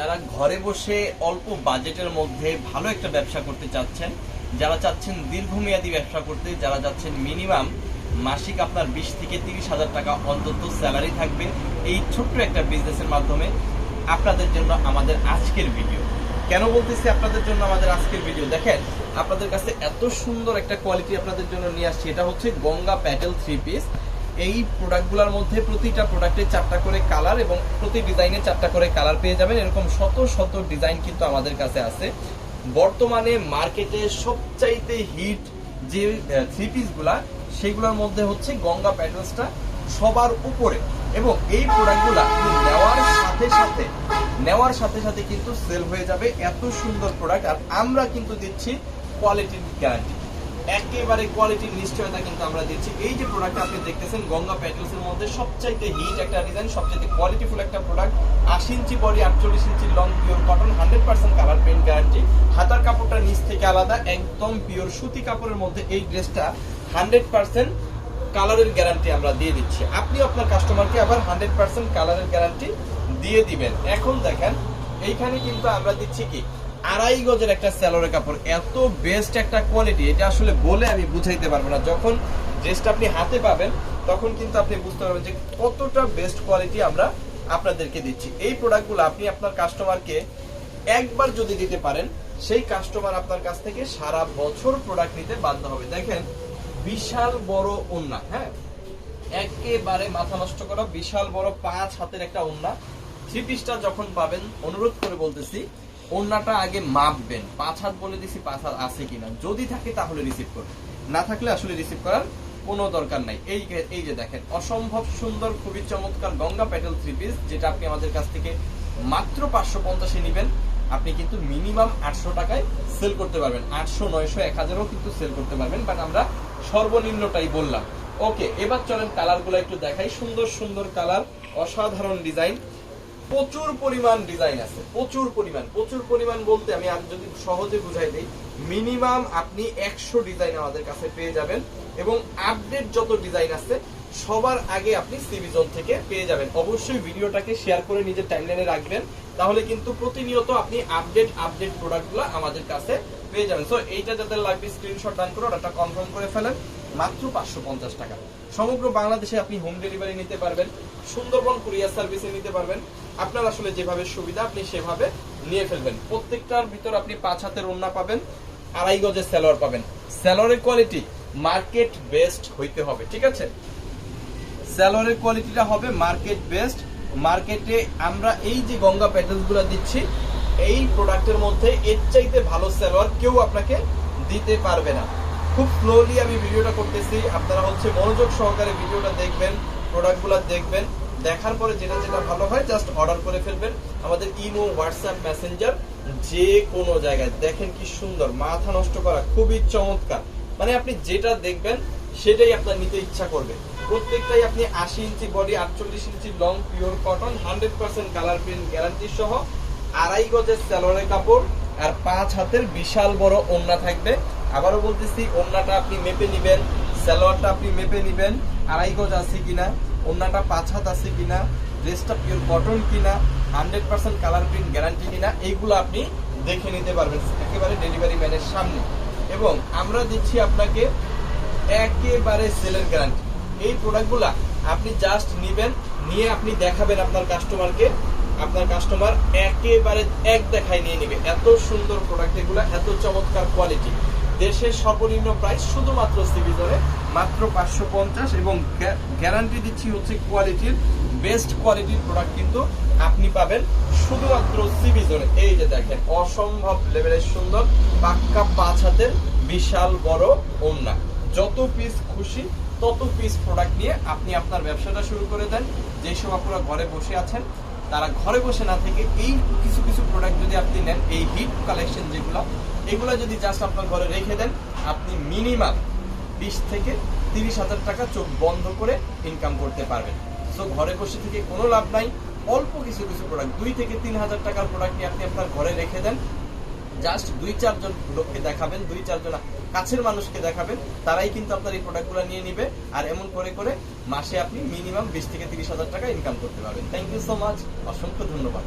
যারা ঘরে বসে অল্প বাজেটের মধ্যে ভালো একটা ব্যবসা করতে চাচ্ছেন, যারা চাচ্ছেন দীর্ঘমেয়াদী ব্যবসা করতে, যারা চাচ্ছেন মিনিমাম মাসিক আপনার বিশ থেকে তিরিশ হাজার টাকা অন্তত স্যালারি থাকবে, এই ছোট্ট একটা বিজনেসের মাধ্যমে আপনাদের জন্য আমাদের আজকের ভিডিও। কেন বলতেছি আপনাদের জন্য আমাদের আজকের ভিডিও? দেখেন, আপনাদের কাছে এত সুন্দর একটা কোয়ালিটি আপনাদের জন্য নিয়ে আসছি, এটা হচ্ছে গঙ্গা প্যাটেল থ্রি পিস এই প্রোডাক্টগুলোর মধ্যে প্রতিটা প্রোডাক্টে চারটা করে কালার এবং প্রতি ডিজাইনে চারটা করে কালার পেয়ে যাবেন। এরকম শত শত ডিজাইন কিন্তু আমাদের কাছে আছে। বর্তমানে মার্কেটে সবচাইতে হিট যে থ্রি পিসগুলা সেগুলোর মধ্যে হচ্ছে গঙ্গা প্যাটেলসটা সবার উপরে। এবং এই প্রোডাক্টগুলা নেওয়ার সাথে সাথে, নেওয়ার সাথে সাথে কিন্তু সেল হয়ে যাবে এত সুন্দর প্রোডাক্ট আর আমরা কিন্তু দিচ্ছি কোয়ালিটির গ্যারান্টি একেবারে কোয়ালিটির নিশ্চয়তা কিন্তু আমরা দিচ্ছি। এই যে প্রোডাক্ট আপনি দেখতেছেন, গঙ্গা প্যাটেলস এর মধ্যে সবচাইতে হিট একটা ডিজাইন সবচাইতে কোয়ালিটিফুল একটা প্রোডাক্ট আশি ইঞ্চি বডি আটচল্লিশ inch long pure cotton hundred percent colour print guarantee হাতার কাপড়টা নিচ থেকে আলাদা, একদম পিওর সুতি কাপড়ের মধ্যে এই ড্রেসটা হান্ড্রেড পার্সেন্ট কালারের গ্যারান্টি আমরা দিয়ে দিচ্ছি। আপনি আপনার কাস্টমারকে আবার হান্ড্রেড পার্সেন্ট কালারের গ্যারান্টি দিয়ে দিবেন। এখন দেখেন, এইখানে কিন্তু আমরা দিচ্ছি কি? আড়াই গজের একটা স্যালোরের কাপড়, এত বেস্ট একটা কোয়ালিটি এটা আসলে বলে আমি বুঝাইতে পারব না। যখন ড্রেসটা আপনি হাতে পাবেন, তখন কিন্তু আপনি বুঝতে পারবেন যে কতটা বেস্ট কোয়ালিটি আমরা আপনাদেরকে দিচ্ছি। এই প্রোডাক্টগুলো আপনি আপনার কাস্টমারকে একবার যদি দিতে পারেন, সেই কাস্টমার আপনার কাছ থেকে সারা বছর প্রোডাক্ট নিতে বাধ্য হবে। দেখেন, বিশাল বড় ওন্না হ্যাঁ? একেবারে মাথা নষ্ট করা বিশাল বড় পাঁচ হাতের একটা ওন্না থ্রি পিসটা যখন পাবেন, অনুরোধ করে বলতেছি ওন্নাটা আগে মাপবেন। পাঁচ হাত বলে দিছি, পাঁচ হাত আছে কিনা। যদি থাকে তাহলে রিসিভ করবেন। না থাকলে আসলে রিসিভ করার কোনো দরকার নাই। এই এই যে দেখেন, অসম্ভব সুন্দর, খুবই চমৎকার গঙ্গা প্যাটেল থ্রি পিস যেটা আপনি আমাদের কাছ থেকে মাত্র পাঁচশো পঞ্চাশে নেবেন। আপনি কিন্তু মিনিমাম আটশো টাকায় সেল করতে পারবেন। আটশো, নয়শো, এক হাজারও কিন্তু সেল করতে পারবেন বাট আমরা সর্বনিম্নটাই বললাম। ওকে এবার চলেন কালারগুলো একটু দেখাই। সুন্দর সুন্দর কালার অসাধারণ ডিজাইন প্রচুর পরিমাণ ডিজাইন আছে, প্রচুর পরিমাণ। প্রচুর পরিমাণ বলতে আমি আর যদি সহজে বুঝাই দিই মিনিমাম আপনি একশো ডিজাইন আমাদের কাছে পেয়ে যাবেন এবং আপডেট যত ডিজাইন আছে, সবার আগে আপনি সিভিজন থেকে পেয়ে যাবেন। অবশ্যই ভিডিওটাকে শেয়ার করে নিজের টাইমলাইনে রাখবেন, তাহলে কিন্তু প্রতিনিয়ত আপনি আপডেট আপডেট প্রোডাক্টগুলো আমাদের কাছে পেয়ে যাবেন। সো এইটা যাদের লাগবে স্ক্রিনশট ডান করে ওটা কনফার্ম করে ফেলেন, মাত্র পাঁচশো পঞ্চাশ টাকা। সমগ্র বাংলাদেশে আপনি হোম ডেলিভারি নিতে পারবেন, সুন্দরবন কুরিয়ার সার্ভিসে নিতে পারবেন আপনার আসলে যেভাবে সুবিধা, আপনি সেভাবে নিয়ে ফেলবেন। প্রত্যেকটার ভিতর আপনি পাঁচ হাতের ওন্না পাবেন, আড়াই গজের স্যালোয়ার পাবেন। স্যালোয়ারের কোয়ালিটি মার্কেট বেস্ট হইতে হবে, ঠিক আছে? স্যালোয়ারের কোয়ালিটিটা হবে মার্কেট বেস্ট মার্কেটে আমরা এই যে গঙ্গা প্যাটেলসগুলো দিচ্ছি, এই প্রোডাক্টের মধ্যে এর চাইতে ভালো স্যালোয়ার কেউ আপনাকে দিতে পারবে না। খুব স্লোলি আমি ভিডিওটা করতেছি। আপনারা হচ্ছে মনোযোগ সহকারে ভিডিওটা দেখবেন প্রোডাক্টগুলো দেখবেন। দেখার পরে যেটা যেটা ভালো হয় জাস্ট অর্ডার করে ফেলবেন আমাদের ইমো হোয়াটসঅ্যাপ মেসেঞ্জার যে কোনো জায়গায়। দেখেন কি সুন্দর, মাথা নষ্ট করা, খুবই চমৎকার। মানে আপনি যেটা দেখবেন, সেটাই আপনার নিতে ইচ্ছা করবে। প্রত্যেকটাই আপনি আশি ইঞ্চি বডি আটচল্লিশ inch long pure cotton hundred percent colour print guarantee সহ আড়াই গজের স্যালোয়ারের কাপড় আর পাঁচ হাতের বিশাল বড় ওন্না থাকবে। আবারও বলতেছি, ওন্নাটা আপনি মেপে নিবেন স্যালোয়ারটা আপনি মেপে নিবেন, আড়াই গজ আছে কিনা। ওন্নাটা পাঁচ হাত আছে কিনা ড্রেসটা পিওর কটন কিনা hundred percent colour print guarantee কিনা, এইগুলো আপনি দেখে নিতে পারবেন একেবারে ডেলিভারি ম্যানের সামনে। এবং আমরা দিচ্ছি আপনাকে একেবারে সেলের গ্যারান্টি এই প্রোডাক্টগুলো আপনি জাস্ট নিবেন, নিয়ে আপনি দেখাবেন আপনার কাস্টমারকে আপনার কাস্টমার একেবারে এক দেখায় নিয়ে নেবে। এত সুন্দর প্রোডাক্ট এগুলো, এত চমৎকার কোয়ালিটি দেশের সর্বনিম্ন প্রাইস শুধুমাত্র সিভিজনে। মাত্র পাঁচশো পঞ্চাশ এবং গ্যারান্টি দিচ্ছি হচ্ছে কোয়ালিটির বেস্ট কোয়ালিটির প্রোডাক্ট কিন্তু আপনি পাবেন শুধুমাত্র সিভিজনে। এই যে দেখেন, অসম্ভব লেভেলের সুন্দর, পাক্কা পাঁচ হাতের বিশাল বড় ওন্না যত পিস খুশি, তত পিস প্রোডাক্ট নিয়ে আপনি আপনার ব্যবসাটা শুরু করে দেন। যেসব আপনারা ঘরে বসে আছেন, তারা ঘরে বসে না থেকে এই কিছু কিছু প্রোডাক্ট যদি আপনি নেন, এই হিট কালেকশন যেগুলো এগুলো যদি জাস্ট আপনার ঘরে রেখে দেন, আপনি মিনিমাম বিশ থেকে তিরিশ হাজার টাকা চোখ বন্ধ করে ইনকাম করতে পারবেন। সো ঘরে বসে থেকে কোনো লাভ নাই। অল্প কিছু কিছু প্রোডাক্ট দুই থেকে তিন হাজার টাকার প্রোডাক্ট নিয়ে আপনি আপনার ঘরে রেখে দেন। জাস্ট দুই চারজন লোককে দেখাবেন, দুই চারজন কাছের মানুষকে দেখাবেন, তারাই কিন্তু আপনার এই প্রোডাক্টগুলো নিয়ে নিবে। আর এমন করে করে মাসে আপনি মিনিমাম বিশ থেকে তিরিশ হাজার টাকা ইনকাম করতে পারবেন। থ্যাংক ইউ সো মাচ অসংখ্য ধন্যবাদ।